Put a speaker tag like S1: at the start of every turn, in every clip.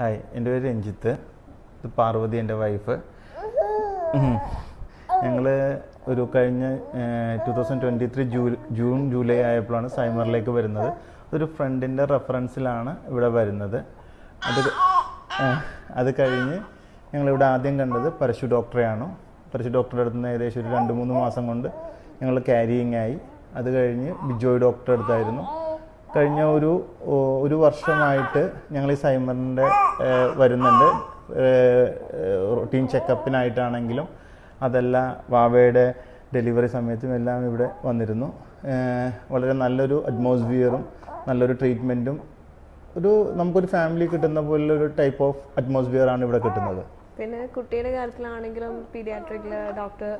S1: Hi എന്റെ പേര് രഞ്ജിത്ത്. ഇത് പാർവതി എന്റെ വൈഫ്. ഞങ്ങൾ ഒരു കഴിഞ്ഞ two thousand twenty three June July ആയപ്പോഴാണ് സൈമറിലേക്ക് വരുന്നത്. അതൊരു ഫ്രണ്ടിന്റെ റെഫറൻസിലാണ് ഇവിടെ വരുന്നത്. അത് അത് കഴിഞ്ഞ് ഞങ്ങളിവിടെ ആദ്യം കണ്ടത് പരശു ഡോക്ടറെയാണ്. പരശു ഡോക്ടറുടെ അടുത്ത് നിന്ന് ഏകദേശം ഒരു രണ്ട് മൂന്ന് മാസം കൊണ്ട് ഞങ്ങൾ ക്യാരിയിങ് ആയി. അത് കഴിഞ്ഞ് ബിജോയ് ഡോക്ടറെ അടുത്തായിരുന്നു. കഴിഞ്ഞ ഒരു ഒരു വർഷമായിട്ട് ഞങ്ങൾ ഈ സൈമറിന്റെ വരുന്നുണ്ട്. റൊട്ടീൻ ചെക്കപ്പിനായിട്ടാണെങ്കിലും അതല്ല വാവയുടെ ഡെലിവറി സമയത്തും എല്ലാം ഇവിടെ വന്നിരുന്നു. വളരെ നല്ലൊരു അറ്റ്മോസ്ഫിയറും നല്ലൊരു ട്രീറ്റ്മെന്റും ഒരു നമുക്കൊരു ഫാമിലി കിട്ടുന്ന പോലെ ഒരു ടൈപ്പ് ഓഫ് അറ്റ്മോസ്ഫിയർ ആണ് ഇവിടെ കിട്ടുന്നത്.
S2: പിന്നെ കുട്ടിയുടെ കാര്യത്തിലാണെങ്കിലും പീഡിയാട്രിക്കിൽ ഡോക്ടർ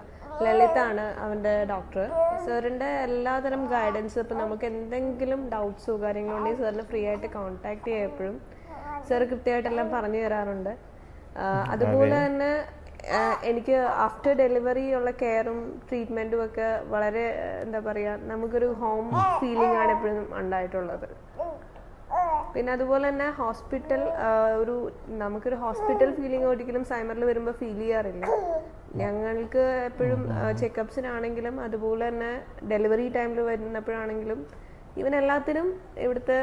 S2: ലളിതാണ് അവന്റെ ഡോക്ടർ. സാറിന്റെ എല്ലാതരം ഗൈഡൻസ് ഇപ്പം നമുക്ക് എന്തെങ്കിലും ഡൗട്ട്സോ കാര്യങ്ങളോ ഉണ്ടെങ്കിൽ സാറിനെ ഫ്രീ ആയിട്ട് കോൺടാക്ട് ചെയ്യപ്പോഴും സാർ കൃത്യമായിട്ടെല്ലാം പറഞ്ഞു തരാറുണ്ട്. അതുപോലെ തന്നെ എനിക്ക് ആഫ്റ്റർ ഡെലിവറി ഉള്ള കെയറും ട്രീറ്റ്മെന്റും ഒക്കെ വളരെ എന്താ പറയാ നമുക്കൊരു ഹോം ഫീലിംഗ് ആണ് എപ്പോഴും ഉണ്ടായിട്ടുള്ളത്. പിന്നെ അതുപോലെ തന്നെ ഹോസ്പിറ്റൽ ഒരു നമുക്കൊരു ഹോസ്പിറ്റൽ ഫീലിംഗ് ഒരിക്കലും സൈമറിൽ വരുമ്പോൾ ഫീൽ ചെയ്യാറില്ല. ഞങ്ങൾക്ക് എപ്പോഴും ചെക്കപ്സിനാണെങ്കിലും അതുപോലെ തന്നെ ഡെലിവറി ടൈമിൽ വരുന്നപ്പോഴാണെങ്കിലും ഇവൻ എല്ലാത്തിനും ഇവിടുത്തെ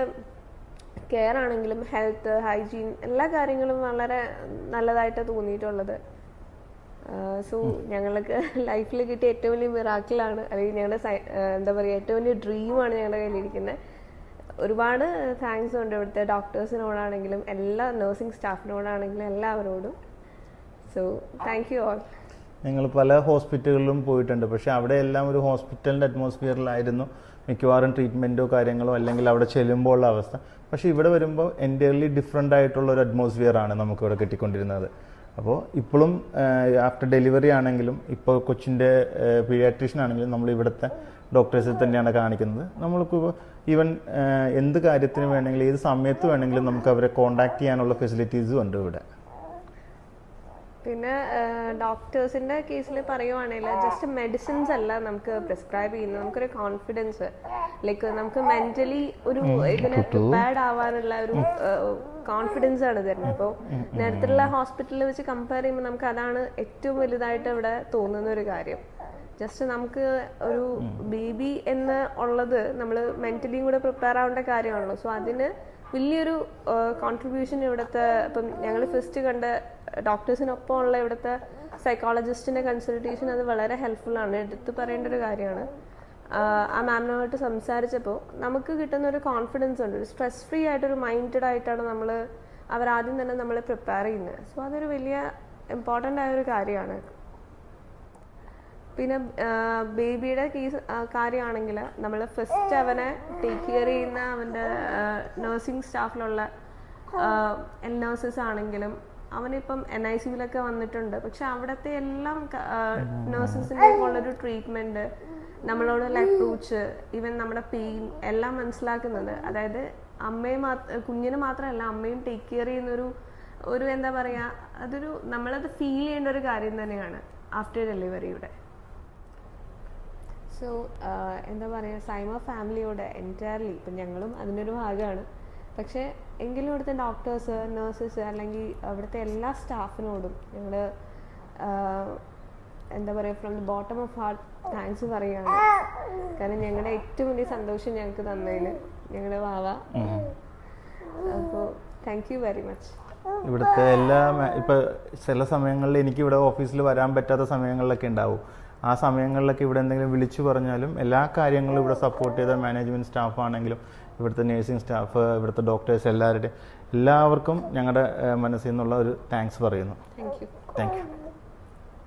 S2: കെയർ ആണെങ്കിലും ഹെൽത്ത് ഹൈജീൻ എല്ലാ കാര്യങ്ങളും വളരെ നല്ലതായിട്ട് തോന്നിയിട്ടുള്ളത്. സോ ഞങ്ങൾക്ക് ലൈഫിൽ കിട്ടിയ ഏറ്റവും വലിയ മിറാക്കിളാണ് അല്ലെങ്കിൽ ഞങ്ങളുടെ എന്താ പറയുക ഏറ്റവും വലിയ ഡ്രീമാണ് ഞങ്ങളുടെ കയ്യിലിരിക്കുന്നത് ഒരുപാട് താങ്ക്സ് ഉണ്ട് ഇവിടുത്തെ ഡോക്ടേഴ്സിനോടാണെങ്കിലും എല്ലാ നഴ്സിംഗ് സ്റ്റാഫിനോടാണെങ്കിലും എല്ലാവരോടും. സോ താങ്ക് യു ഓൾ
S1: ഞങ്ങൾ പല ഹോസ്പിറ്റലുകളിലും പോയിട്ടുണ്ട്. പക്ഷേ അവിടെ എല്ലാം ഒരു ഹോസ്പിറ്റലിന്റെ അറ്റ്മോസ്ഫിയറിലായിരുന്നു മിക്കവാറും ട്രീറ്റ്മെന്റോ കാര്യങ്ങളോ അല്ലെങ്കിൽ അവിടെ ചെല്ലുമ്പോൾ ഉള്ള അവസ്ഥ. പക്ഷേ ഇവിടെ വരുമ്പോൾ എന്റയർലി ഡിഫറെന്റ് ആയിട്ടുള്ള ഒരു അറ്റ്മോസ്ഫിയർ ആണ് നമുക്ക് ഇവിടെ കിട്ടിക്കൊണ്ടിരുന്നത്. അപ്പോൾ ഇപ്പോഴും ആഫ്റ്റർ ഡെലിവറി ആണെങ്കിലും ഇപ്പോൾ കൊച്ചിന്റെ പീഡിയാട്രീഷ്യൻ ആണെങ്കിലും നമ്മൾ ഇവിടുത്തെ ഡോക്ടേഴ്സിൽ തന്നെയാണ് കാണിക്കുന്നത്. നമ്മൾക്ക് ഈവൻ എന്ത് കാര്യത്തിന് വേണമെങ്കിലും ഏത് സമയത്ത് വേണമെങ്കിലും നമുക്ക് അവരെ കോണ്ടാക്ട് ചെയ്യാനുള്ള ഫെസിലിറ്റീസും ഉണ്ട് ഇവിടെ.
S2: പിന്നെ ഡോക്ടേഴ്സിന്റെ കേസിൽ പറയുവാണെങ്കിൽ ജസ്റ്റ് മെഡിസിൻസ് അല്ല നമുക്ക് പ്രിസ്ക്രൈബ് ചെയ്യുന്നത്. നമുക്കൊരു കോൺഫിഡൻസ് ലൈക്ക് നമുക്ക് മെന്റലി ഒരു ഇതിന് പ്രിപ്പയർഡ് ആവാനുള്ള ഒരു കോൺഫിഡൻസ് ആണ് തരുന്നത്. അപ്പോൾ നേരത്തുള്ള ഹോസ്പിറ്റലിൽ വെച്ച് കമ്പയർ ചെയ്യുമ്പോൾ നമുക്ക് അതാണ് ഏറ്റവും വലുതായിട്ട് ഇവിടെ തോന്നുന്ന ഒരു കാര്യം. ജസ്റ്റ് നമുക്ക് ഒരു ബേബി എന്ന് ഉള്ളത് നമ്മൾ മെന്റലിയും കൂടെ പ്രിപ്പയർ ആവേണ്ട കാര്യമാണല്ലോ. സോ അതിന് വലിയൊരു കോൺട്രിബ്യൂഷൻ ഇവിടുത്തെ ഇപ്പം ഞങ്ങൾ ഫസ്റ്റ് കണ്ട ഡോക്ടേഴ്സിനൊപ്പം ഉള്ള ഇവിടുത്തെ സൈക്കോളജിസ്റ്റിന്റെ കൺസൾട്ടേഷൻ അത് വളരെ ഹെൽപ്ഫുൾ ആണ്. എടുത്തു പറയേണ്ട ഒരു കാര്യമാണ്. ആ മാമിനുമായിട്ട് സംസാരിച്ചപ്പോൾ നമുക്ക് കിട്ടുന്ന ഒരു കോൺഫിഡൻസ് ഉണ്ട്. ഒരു സ്ട്രെസ് ഫ്രീ ആയിട്ട് ഒരു മൈൻഡഡ് ആയിട്ടാണ് നമ്മൾ അവർ ആദ്യം തന്നെ നമ്മളെ പ്രിപ്പയർ ചെയ്യുന്നത്. സോ അതൊരു വലിയ ഇമ്പോർട്ടന്റ് ആയ ഒരു കാര്യമാണ്. പിന്നെ ബേബിയുടെ കേസ് കാര്യമാണെങ്കിൽ നമ്മൾ ഫസ്റ്റ് അവനെ ടേക്ക് കെയർ ചെയ്യുന്ന അവന്റെ നഴ്സിംഗ് സ്റ്റാഫിലുള്ള നഴ്സസ് ആണെങ്കിലും അവനിപ്പം എൻ ഐ സിയിലൊക്കെ വന്നിട്ടുണ്ട്. പക്ഷെ അവിടുത്തെ എല്ലാം നഴ്സസിന്റെ ഉള്ളൊരു ട്രീറ്റ്മെന്റ് നമ്മളോടുള്ള അപ്രോച്ച് ഈവൻ നമ്മുടെ പെയിൻ എല്ലാം മനസ്സിലാക്കുന്നത്. അതായത് അമ്മയെ മാത്ര കുഞ്ഞിന് മാത്രമല്ല അമ്മയും ടേക്ക് കെയർ ചെയ്യുന്നൊരു ഒരു എന്താ പറയുക അതൊരു നമ്മളത് ഫീൽ ചെയ്യേണ്ട ഒരു കാര്യം തന്നെയാണ് ആഫ്റ്റർ ഡെലിവറിയുടെ സോ എന്താ പറയുക സൈമ ഫാമിലിയോട് എന്റയർലി ഇപ്പം ഞങ്ങളും അതിന്റെ ഒരു ഭാഗമാണ് പക്ഷേ എങ്കിലും ഇവിടുത്തെ ഡോക്ടേഴ്സ് നഴ്സസ് അല്ലെങ്കിൽ അവിടുത്തെ എല്ലാ സ്റ്റാഫിനോടും ഞങ്ങൾ എന്താ പറയുക from the bottom of heart thanks പറയുകയാണ്. കാരണം ഞങ്ങളുടെ ഏറ്റവും വലിയ സന്തോഷം ഞങ്ങൾക്ക് തന്നതിന് ഞങ്ങളുടെ വാവ. അപ്പോൾ താങ്ക് യു വെരി മച്ച്
S1: ഇവിടുത്തെ എല്ലാ ഇപ്പൊ ചില സമയങ്ങളിൽ എനിക്ക് ഇവിടെ ഓഫീസിൽ വരാൻ പറ്റാത്ത സമയങ്ങളിലൊക്കെ ഉണ്ടാവും. ആ സമയങ്ങളിലൊക്കെ ഇവിടെ എന്തെങ്കിലും വിളിച്ചു പറഞ്ഞാലും എല്ലാ കാര്യങ്ങളും ഇവിടെ സപ്പോർട്ട് ചെയ്ത മാനേജ്മെന്റ് സ്റ്റാഫ് ആണെങ്കിലും ഇവിടുത്തെ നേഴ്സിംഗ് സ്റ്റാഫ് ഇവിടുത്തെ ഡോക്ടേഴ്സ് എല്ലാവരുടെയും എല്ലാവർക്കും ഞങ്ങളുടെ മനസ്സിൽ നിന്നുള്ള ഒരു താങ്ക്സ് പറയുന്നു. Thank you